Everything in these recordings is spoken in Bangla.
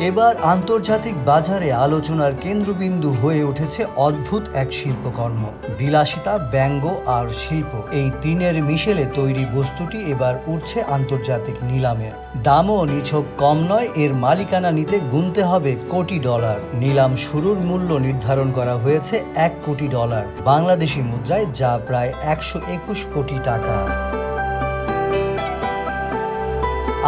এবার আন্তর্জাতিক বাজারে আলোচনার কেন্দ্রবিন্দু হয়ে উঠেছে অদ্ভুত এক শিল্পকর্ম। বিলাসিতা, ব্যঙ্গ আর শিল্প। এই তিনের মিশেলে তৈরি বস্তুটি এবার উঠছে আন্তর্জাতিক নিলামে। দামও নিছক কম নয়, এর মালিকানা নিতে গুনতে হবে কোটি ডলার। নিলাম শুরুর মূল্য নির্ধারণ করা হয়েছে এক কোটি ডলার। বাংলাদেশি মুদ্রায় যা প্রায় একশো একুশ কোটি টাকা।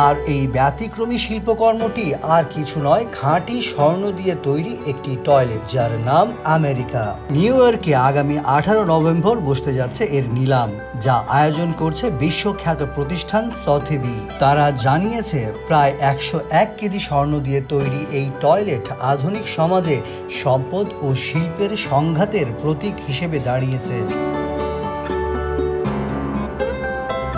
আর এই ব্যতিক্রমী শিল্পকর্মটি আর কিছু নয় খাঁটি স্বর্ণ দিয়ে তৈরি একটি টয়লেট, যার নাম আমেরিকা। নিউ ইয়র্কে আগামী আঠারো নভেম্বর বসতে যাচ্ছে এর নিলাম, যা আয়োজন করছে বিশ্বখ্যাত প্রতিষ্ঠান সথেবি। তারা জানিয়েছে, প্রায় একশো এক কেজি স্বর্ণ দিয়ে তৈরি এই টয়লেট আধুনিক সমাজে সম্পদ ও শিল্পের সংঘাতের প্রতীক হিসেবে দাঁড়িয়েছে।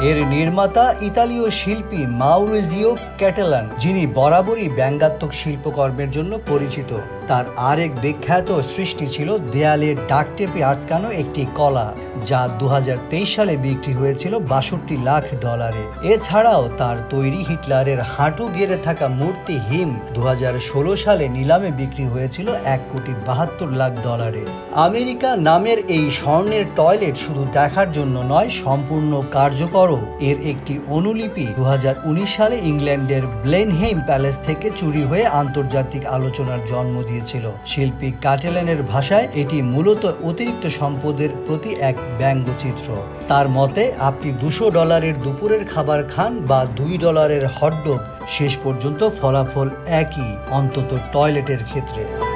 এর নির্মাতা ইতালীয় শিল্পী মাউরিজিও ক্যাটেলান, যিনি বরাবরই ব্যঙ্গাত্মক শিল্পকর্মের জন্য পরিচিত। তার আরেক বিখ্যাত সৃষ্টি ছিল দেয়ালে ডাকটেপে আটকানো একটি কলা, যা দু হাজার তেইশ সালে বিক্রি হয়েছিল বাষট্টি লাখ ডলারে। এছাড়াও তার তৈরি হিটলারের হাঁটু গেড়ে থাকা মূর্তি হিম দু হাজার ষোলো সালে নিলামে বিক্রি হয়েছিল এক কোটি বাহাত্তর লাখ ডলারে। আমেরিকা নামের এই স্বর্ণের টয়লেট শুধু দেখার জন্য নয়, সম্পূর্ণ কার্যকর এর একটি অনুলিপি দুহাজার উনিশ সালে ইংল্যান্ডের ব্লেনহেম প্যালেস থেকে চুরি হয়ে আন্তর্জাতিক আলোচনার জন্ম দিয়েছিল। শিল্পী কাটেলেনের ভাষায় এটি মূলত অতিরিক্ত সম্পদের প্রতি এক ব্যঙ্গচিত্র। তার মতে, আপনি দুশো ডলারের দুপুরের খাবার খান বা দুই ডলারের হটডগ, শেষ পর্যন্ত ফলাফল একই, অন্তত টয়লেটের ক্ষেত্রে।